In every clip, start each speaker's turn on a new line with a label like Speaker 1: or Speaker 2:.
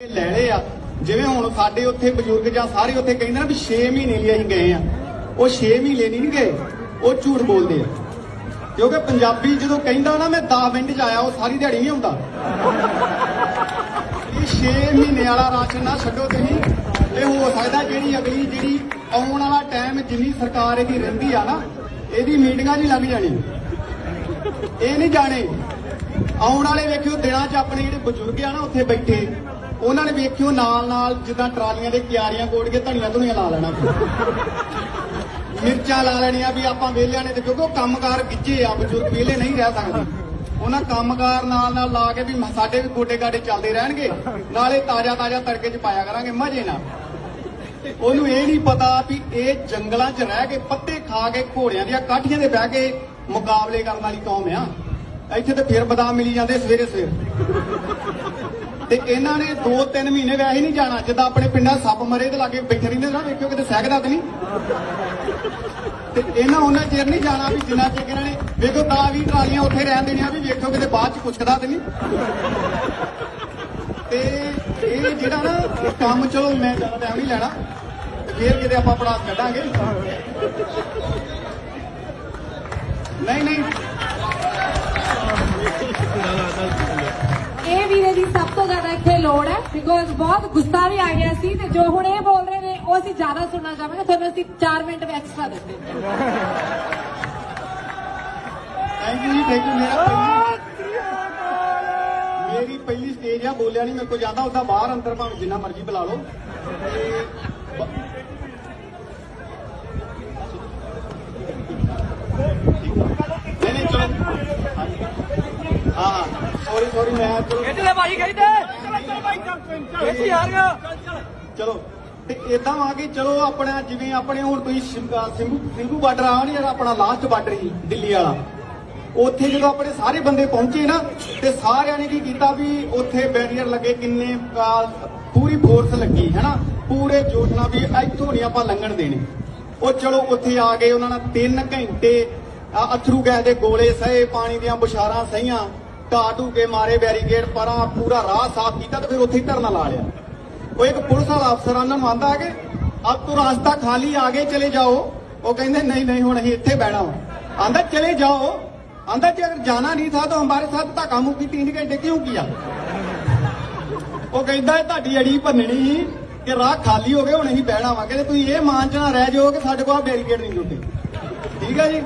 Speaker 1: ਲੈ ਲਏ ਆ। ਜਿਵੇਂ ਹੁਣ ਸਾਡੇ ਉੱਥੇ ਬਜ਼ੁਰਗ ਜਾਂ ਸਾਰੇ ਉੱਥੇ ਕਹਿੰਦੇ ਨਾ ਵੀ 6 ਮਹੀਨੇ ਲਈ ਅਸੀਂ ਗਏ ਆ। ਉਹ 6 ਮਹੀਨੇ ਨਹੀਂ ਗਏ, ਉਹ ਝੂਠ ਬੋਲਦੇ ਆ। ਕਿਉਂਕਿ ਪੰਜਾਬੀ ਜਦੋਂ ਕਹਿੰਦਾ ਨਾ ਮੈਂ 10 ਮਿੰਟ ਚ ਆਇਆ, ਉਹ ਸਾਰੀ ਦਿਹਾੜੀ ਨਹੀਂ ਆਉਂਦਾ। ਇਹ 6 ਮਹੀਨੇ ਵਾਲਾ ਰਾਸ਼ਨ ਨਾ ਛੱਡੋ ਤੁਸੀਂ ਇਹ ਹੋ ਸਕਦਾ ਜਿਹੜੀ ਅਗਲੀ ਜਿਹੜੀ ਆਉਣ ਵਾਲਾ ਟਾਈਮ ਜਿੰਨੀ ਸਰਕਾਰ ਇਹਦੀ ਰਹਿੰਦੀ ਆ ਨਾ, ਇਹਦੀ ਮੀਟਿੰਗਾਂ 'ਚ ਹੀ ਲੱਗ ਜਾਣੀ। ਇਹ ਨਹੀਂ ਜਾਣੇ। ਆਉਣ ਵਾਲੇ ਵੇਖਿਓ ਦਿਨਾਂ 'ਚ ਆਪਣੇ ਜਿਹੜੇ ਬਜ਼ੁਰਗ ਆ ਨਾ ਉੱਥੇ ਬੈਠੇ ਉਹਨਾਂ ਨੇ ਵੇਖਿਓ ਨਾਲ ਨਾਲ ਜਿੱਦਾਂ ਟਰਾਲੀਆਂ ਦੇ ਕਿਆਰੀਆਂ ਕੋੜ ਕੇ ਧਨੀਆਂ ਧੁਨੀਆਂ ਲਾ ਲੈਣਾ ਮਿਰਚਾਂ ਲਾ ਲੈਣੀਆਂ ਵੀ ਆਪਾਂ ਵਿਹਲਿਆਂ ਨੇ ਤੇ ਕਿਉਂਕਿ ਕੰਮਕਾਰ ਗਿੱਜੇ ਆ, ਬਜ਼ੁਰਗ ਵਿਹਲੇ ਨਹੀਂ ਰਹਿ ਸਕਦੇ। ਉਹਨਾਂ ਕੰਮਕਾਰ ਨਾਲ ਨਾਲ ਲਾ ਕੇ ਵੀ ਸਾਡੇ ਵੀ ਗੋਡੇ ਗਾਡੇ ਚੱਲਦੇ ਰਹਿਣਗੇ। ਨਾਲੇ ਤਾਜ਼ਾ ਤਾਜ਼ਾ ਤੜਕੇ 'ਚ ਪਾਇਆ ਕਰਾਂਗੇ, ਮਜ਼ੇ ਨਾਲ। ਉਹਨੂੰ ਇਹ ਨਹੀਂ ਪਤਾ ਵੀ ਇਹ ਜੰਗਲਾਂ 'ਚ ਰਹਿ ਕੇ ਪੱਤੇ ਖਾ ਕੇ ਘੋੜਿਆਂ ਦੀਆਂ ਕਾਠੀਆਂ ਦੇ ਬਹਿ ਕੇ ਮੁਕਾਬਲੇ ਕਰਨ ਵਾਲੀ ਕੌਮ ਆ। ਇੱਥੇ ਤੇ ਫਿਰ ਬਦਾਮ ਮਿਲੀ ਜਾਂਦੇ ਸਵੇਰੇ ਸਵੇਰ। ਤੇ ਇਹਨਾਂ ਨੇ 2-3 ਮਹੀਨੇ ਵੈਸੇ ਨਹੀਂ ਜਾਣਾ, ਜਿੱਦਾਂ ਆਪਣੇ ਪਿੰਡਾਂ ਸੱਪ ਮਰੇ ਤੇ ਲਾਗੇ ਬੈਠੇ ਰਹਿੰਦੇ ਨਾ, ਵੇਖਿਓ ਕਿਤੇ ਸਹਿਕਦਾ ਤੇ ਨਹੀਂ। ਤੇ ਇਹਨਾਂ ਉਹਨਾਂ ਚਿਰ ਨਹੀਂ ਜਾਣਾ ਵੀ ਜਿੰਨਾ ਚਿਰ ਇਹਨਾਂ ਨੇ, ਵੇਖੋ ਤਾਂ ਵੀ ਟਰਾਲੀਆਂ ਉੱਥੇ ਰਹਿਣ ਦੇਣੀਆਂ ਵੀ ਵੇਖੋ ਕਿਤੇ ਬਾਅਦ ਚ ਪੁੱਛਦਾ ਤੇ ਨਹੀਂ। ਤੇ ਇਹ ਜਿਹੜਾ ਨਾ ਕੰਮ ਚਲੋ ਮੈਂ ਜ਼ਿਆਦਾ ਟਾਈਮ ਨਹੀਂ ਲੈਣਾ ਤੇ ਫੇਰ ਕਿਤੇ ਆਪਾਂ ਪੜਾਸ ਕੱਢਾਂਗੇ। ਨਹੀਂ ਨਹੀਂ
Speaker 2: ਬਿਕੋਜ਼ ਬਹੁਤ ਗੁੱਸਾ ਵੀ ਆ ਗਿਆ ਸੀ ਤੇ ਜੋ ਹੁਣ ਇਹ ਬੋਲ ਰਹੇ ਨੇ ਉਹ ਅਸੀਂ ਜ਼ਿਆਦਾ ਸੁਣਨਾ ਚਾਹਾਂਗੇ। ਤੁਹਾਨੂੰ ਅਸੀਂ 4 ਮਿੰਟ ਐਕਸਟਰਾ ਦਿੱਤੇ
Speaker 1: thank you ji thank you ਮੇਰਾ ਪਹਿਲੀ ਮੇਰੀ ਪਹਿਲੀ ਸਟੇਜ ਆ ਬੋਲਿਆ ਨਹੀਂ ਮੇਰੇ ਕੋਲ ਜਾਂਦਾ ਉਹਦਾ ਬਾਹਰ ਅੰਦਰ ਭਾਵੇਂ ਜਿੰਨਾ ਮਰਜ਼ੀ ਬੁਲਾ ਲਓ। ਨਹੀਂ ਨਹੀਂ ਚਲੋ। ਹਾਂ ਹਾਂ। ਸੌਰੀ ਸੌਰੀ ਮੈਂ
Speaker 3: ਲੈ ਭਾਈ ਖਿੱਚ ਖਿੱਚ ਯਾਰ
Speaker 1: ਚਲੋ, ਤੇ ਇਦਾਂ ਆ ਕੇ ਚਲੋ ਆਪਣਾ ਜਿਵੇਂ ਆਪਣੇ ਹੁਣ ਤੁਸੀਂ ਸਿੰਘੂ ਸਿੰਘੂ ਬਾਰਡਰ ਆ ਨਹੀਂ ਆਪਣਾ ਲਾਸਟ ਬਾਰਡਰ ਸੀ ਦਿੱਲੀ ਵਾਲਾ। ਉੱਥੇ ਜਦੋਂ ਆਪਣੇ ਸਾਰੇ ਬੰਦੇ ਪਹੁੰਚੇ ਨਾ, ਤੇ ਸਾਰਿਆਂ ਨੇ ਕੀ ਕੀਤਾ ਵੀ ਉੱਥੇ ਬੈਰੀਅਰ ਲੱਗੇ ਕਿੰਨੇ ਪੂਰੀ ਫੋਰਸ ਲੱਗੀ, ਹੈਨਾ? ਪੂਰੇ ਜੋਸ਼ ਨਾਲ ਵੀ ਇੱਥੋਂ ਨਹੀਂ ਆਪਾਂ ਲੰਘਣ ਦੇਣੇ। ਉਹ ਚਲੋ ਉੱਥੇ ਆ ਗਏ, ਉਹਨਾਂ ਨੇ 3 ਘੰਟੇ ਅਥਰੂ ਗੈਸ ਦੇ ਗੋਲੇ ਸਹੇ, ਪਾਣੀ ਦੀਆਂ ਬੁਸ਼ਾਰਾਂ ਸਹੀਆਂ ਢਾਟੂ ਕੇ ਮਾਰੇ ਬੈਰੀਕੇਡ ਪਰਾਂ ਪੂਰਾ ਰਾਹ ਸਾਫ਼ ਕੀਤਾ ਤੇ ਫਿਰ ਉੱਥੇ ਹੀ ਧਰਨਾ ਲਾ ਲਿਆ। ਉਹ ਇੱਕ ਪੁਲਿਸ ਵਾਲਾ ਅਫਸਰ ਉਹਨਾਂ ਨੂੰ ਆਂਦਾ ਕਿ ਅਬ ਤੋ ਰਾਸਤਾ ਖਾਲੀ ਆਗੇ ਚਲੇ ਜਾਓ। ਉਹ ਕਹਿੰਦੇ, ਨਹੀਂ ਨਹੀਂ, ਹੁਣ ਅਸੀਂ ਇੱਥੇ ਬਹਿਣਾ ਆਂਦਾ, ਚਲੇ ਜਾਓ। ਆਂਦਾ, ਜੇ ਅਗਰ ਜਾਣਾ ਨਹੀਂ ਥਾ ਤਾਂ ਹਮਾਰੇ ਸਾਥ ਧੱਕਾ ਮੁੱਕੀ 3 ਘੰਟੇ ਕਿਉਂ ਕੀਆ? ਉਹ ਕਹਿੰਦਾ, ਇਹ ਤੁਹਾਡੀ ਅੜੀ ਭੰਨਣੀ ਕਿ ਰਾਹ ਖਾਲੀ ਹੋ ਗਏ, ਹੁਣ ਅਸੀਂ ਬਹਿਣਾ ਵਾ। ਕਹਿੰਦੇ, ਤੁਸੀਂ ਇਹ ਮਾਨ ਚ ਨਾ ਰਹਿ ਜਾਓ ਕਿ ਸਾਡੇ ਕੋਲ ਬੈਰੀਕੇਡ ਨਹੀਂ ਟੁੱਟੇ ਠੀਕ ਹੈ ਜੀ?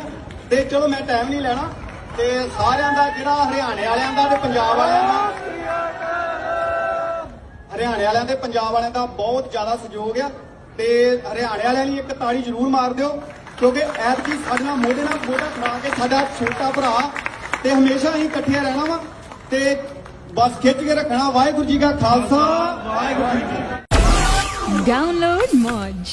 Speaker 1: ਤੇ ਚਲੋ ਮੈਂ ਟਾਈਮ ਨਹੀਂ ਲੈਣਾ। ਤੇ ਸਾਰਿਆਂ ਦਾ ਜਿਹੜਾ ਹਰਿਆਣੇ ਵਾਲਿਆਂ ਦਾ ਤੇ ਪੰਜਾਬ ਵਾਲਿਆਂ ਦਾ ਹਰਿਆਣੇ ਵਾਲਿਆਂ ਤੇ ਪੰਜਾਬ ਵਾਲਿਆਂ ਦਾ ਬਹੁਤ ਜ਼ਿਆਦਾ ਸਹਿਯੋਗ ਆ ਤੇ ਹਰਿਆਣੇ ਵਾਲਿਆਂ ਲਈ ਇੱਕ ਤਾੜੀ ਜ਼ਰੂਰ ਮਾਰ ਦਿਓ, ਕਿਉਂਕਿ ਐਤਕੀ ਸਾਡੇ ਨਾਲ ਮੋਢੇ ਨਾਲ ਮੋਢਾ ਖੜਾ ਕੇ ਸਾਡਾ ਛੋਟਾ ਭਰਾ ਤੇ ਹਮੇਸ਼ਾ ਹੀ ਇਕੱਠੇ ਰਹਿਣਾ ਵਾ ਤੇ ਬਸ ਖਿੱਚ ਕੇ ਰੱਖਣਾ ਵਾਹਿਗੁਰੂ ਜੀ ਕਾ ਖਾਲਸਾ ਵਾਹਿਗੁਰੂ ਜੀ ਕੀ ਫਤਿਹ
Speaker 4: Download Moj.